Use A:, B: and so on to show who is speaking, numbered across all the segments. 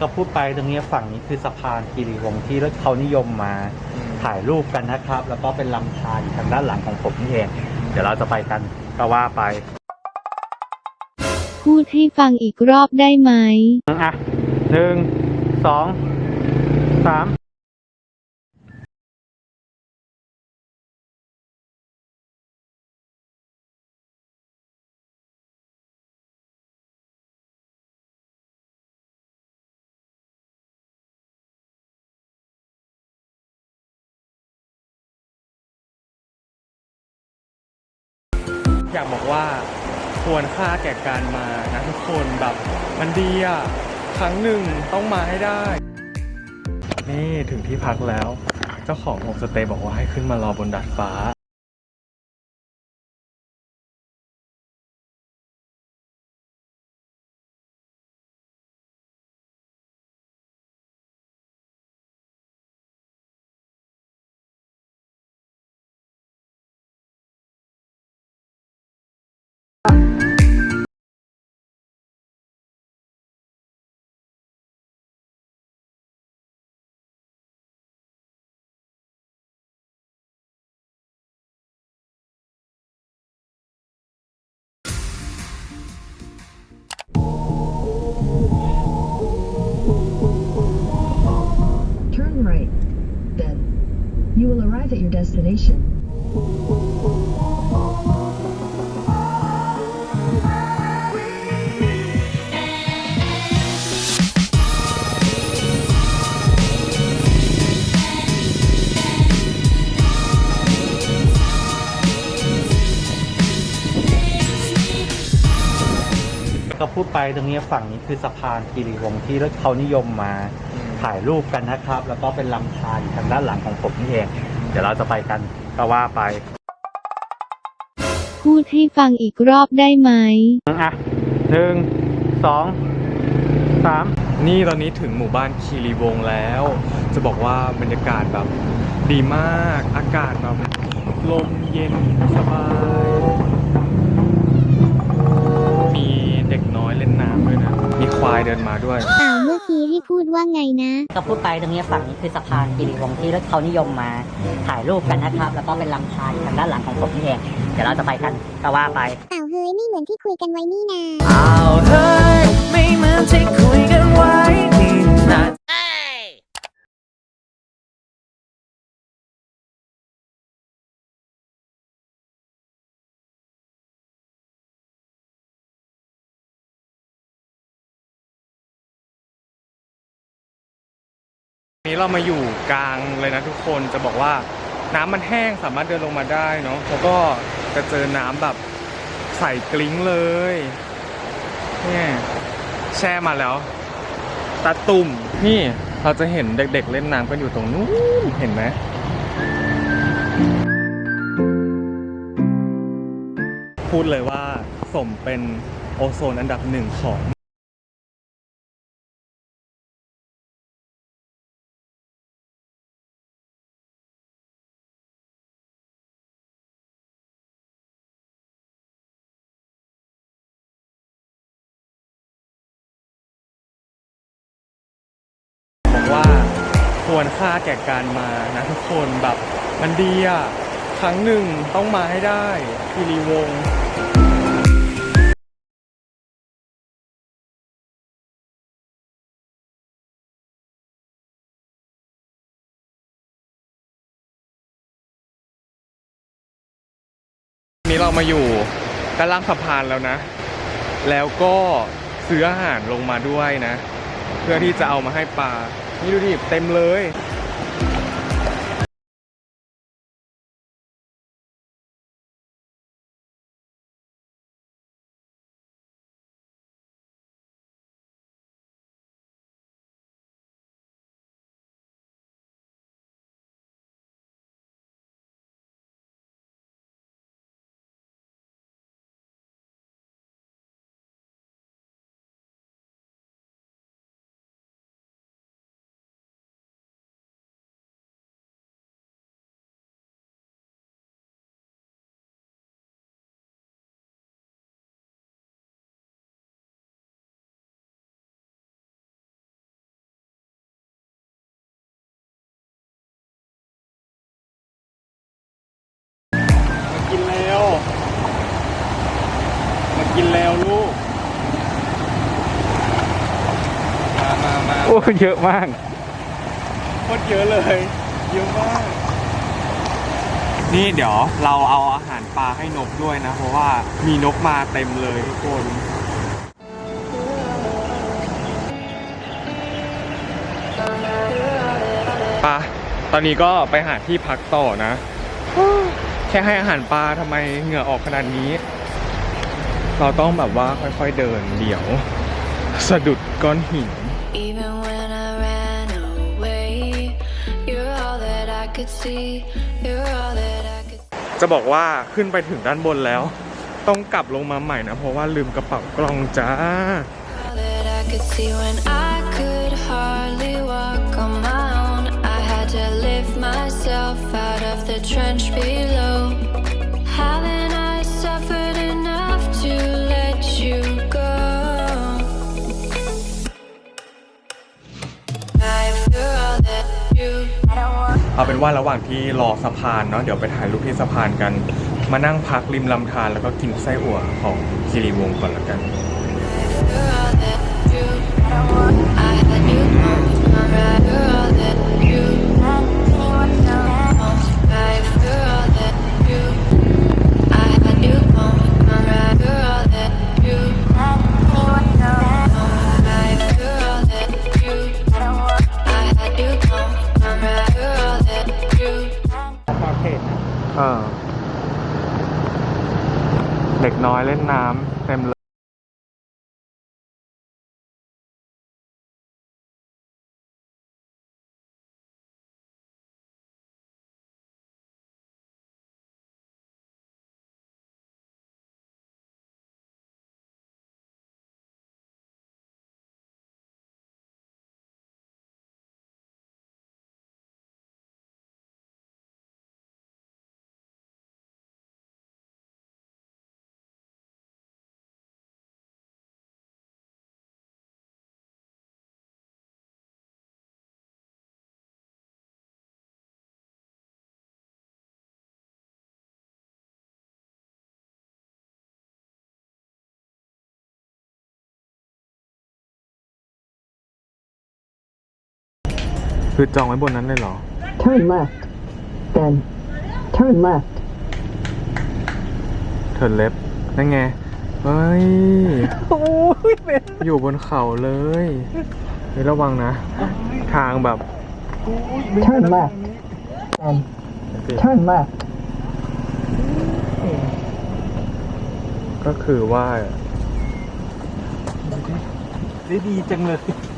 A: ก็พูดไปตรงนี้ฝั่งนี้คือสะพานคีรีวงศ์ที่เขานิยมมาถ่ายรูปกันนะครับ แล้วก็เป็นลำธารอยู่ทางด้านหลังของผมนี่เอง เดี๋ยวเราจะไปกันก็ว่าไป
B: พูดให้ฟังอีกรอบได้ไหม
A: อะหนึ่งสองสาม อยากบอกว่าควรค่าแก่การมานะทุกคนแบบมันดีอะครั้งหนึ่งต้องมาให้ได้ นี่ถึงที่พักแล้ว เจ้าของโฮมสเตย์บอกว่าให้ขึ้นมารอบนดาดฟ้า
C: arrive at your destination.
A: ก็พูดไปตรงนี้ฝั่งนี้คือสะพานคีรีวงศ์ที่เขานิยมมาถ่ายรูปกันนะครับ แล้วก็เป็นลำธารอยู่ทางด้านหลังของผมนี่เองเดี๋ยวเราจะไปกันก็ว่าไป
B: พูดให้ฟังอีกรอบได้ไหม
A: อะหนึ่งสองสามนี่ตอนนี้ถึงหมู่บ้านคีรีวงศ์แล้ว จะบอกว่าบรรยากาศแบบดีมาก อากาศแบบลมเย็นสบาย มีเด็กน้อยเล่นน้ำด้วยนะ มีควายเดินมาด้วย
D: อ้าวเมื่อกี้ ที่พูดว่าไงนะ
E: ก็พูดไปตรงนี้ฝั่งนี้คือสะพานคีรีวงศ์ที่เขานิยมมาถ่ายรูปกันนะครับ แล้วก็เป็นลำธารอยู่ทางด้านหลังของผมนี่เองเดี๋ยวเราจะไปกันก็ว่าไป
D: อ้าวเฮ้ยไม่เหมือนที่คุยกันไว้นี่นา
F: อ้าวเฮ้ยไม่เหมือนที่คุยกันไว้ นี้
G: เรามาอยู่กลางเลยนะทุกคนจะบอกว่าน้ำมันแห้งสามารถเดินลงมาได้เนาะแล้วก็จะเจอน้ำแบบใส่กลิ้งเลยเนี่ยแช่มาแล้วตาตุ่มนี่เราจะเห็นเด็กๆเล่นน้ำกันอยู่ตรงนู้นเห็นไหมพูดเลยว่าสมเป็นโอโซนอันดับหนึ่งของ ว่าควรค่าแก่การมานะทุกคนแบบมันดีอะครั้งหนึ่งต้องมาให้ได้คีรีวงศ์นี้เรามาอยู่ด้านล่างสะพานแล้วนะ แล้วก็ซื้ออาหารลงมาด้วยนะ เพื่อที่จะเอามาให้ปลา นี่ดูดิเต็มเลย เยอะมากโคตรเยอะเลยเยอะมาก นี่เดี๋ยวเราเอาอาหารปลาให้นกด้วยนะ เพราะว่ามีนกมาเต็มเลยทุกคน ปลา ตอนนี้ก็ไปหาที่พักต่อนะ แค่ให้อาหารปลาทำไมเหงื่อออกขนาดนี้ เราต้องแบบว่าค่อยๆเดินเดี๋ยว สะดุดก้อนหิน
H: Even could see. You're all that I could
G: จะบอกว่าขึ้นไปถึงด้านบนแล้ว ต้องกลับลงมาใหม่นะ เพราะว่าลืมกระเป๋ากล้องจ้า
H: all that I could see when I could hardly walk on my own. I had to lift myself out of the trench below.
G: เอาเป็นว่าระหว่างที่รอสะพานเนาะเดี๋ยวไปถ่ายรูปที่สะพานกัน มานั่งพักริมลำธารแล้วก็กินไส้อั่วของคีรีวงก่อนละกัน เด็กน้อยเล่นน้ำเต็มเลย คือจองไว้บนนั้นเลยเหรอ
C: Turn left. Then turn left.
G: เถินเล็บนั่นไงเฮ้ยอยู่บนเขาเลยเฮ้ยระวังนะ ทางแบบ
C: Turn left. Then turn left.
G: ก็คือว่า ได้ดีจังเลยจ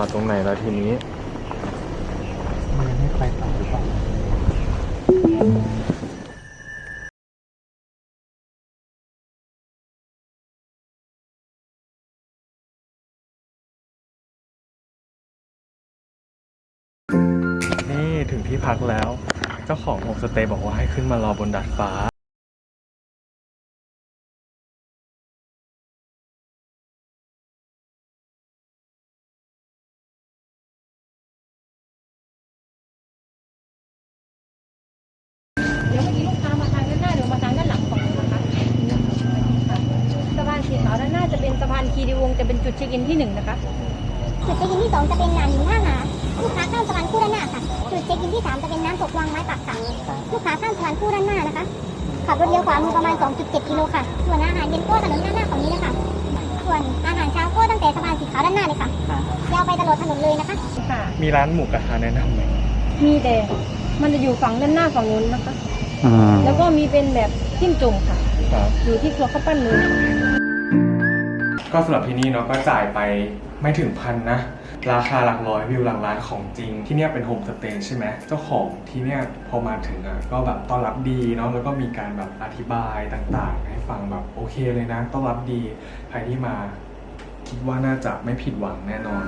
G: อดตรงไหนแล้วทีนี้มันไม่ไปต่อหรือเปล่านี่ถึงที่พักแล้ว เจ้าของโฮมสเตย์บอกว่าให้ขึ้นมารอบนดาดฟ้า
I: เดี๋ยวเมื่อกี้ลูกค้ามาทางด้านหน้าเดี๋ยวมาทางด้านหลังของนะคะสะพานสีขาวด้านหน้าจะเป็นสะพานคีรีวงศ์ จะเป็นจุดเช็คอินที่หนึ่งนะคะ
D: จุดเช็คอินที่สองจะเป็นลานหินท่าหาลูกค้าข้ามสะพานคู่ด้านหน้าค่ะ จุดเช็คอินที่สามจะเป็นน้ำตกวังไม้ปักค่ะลูกค้าข้ามสะพานคู่ด้านหน้านะคะ ขับรถเลี้ยวขวามือประมาณ 2.7 กิโลค่ะ ส่วนอาหารเย็นก็ถนนด้านหน้าฝั่งนี้นะคะส่วนอาหารเช้าก็ตั้งแต่สะพานสีขาวด้านหน้าเลยค่ะ ยาวไปตลอดถนนเลยนะคะ
I: ค่ะ
G: มีร้านหมูกระทะแนะนำไหม
I: มีแต่ มันจะอยู่ฝั่งด้านหน้าฝั่งนู้นนะคะ แล้วก็มีเป็นแบบจิ้มจุ่มค่ะ
G: ครับ
I: อยู่ที่ครัวข้าวปั้นเลย
G: ก็สำหรับที่นี่เนาะก็จ่ายไปไม่ถึงพันนะ ราคาหลักร้อยวิวหลังร้านของจริง ที่เนี่ยเป็นโฮมสเตย์ใช่ไหมเจ้าของที่เนี่ยพอมาถึงอะก็แบบต้อนรับดีเนาะแล้วก็มีการแบบอธิบายต่างๆ ให้ฟังแบบโอเคเลยนะ ต้อนรับดีใครที่มาคิดว่าน่าจะไม่ผิดหวังแน่นอน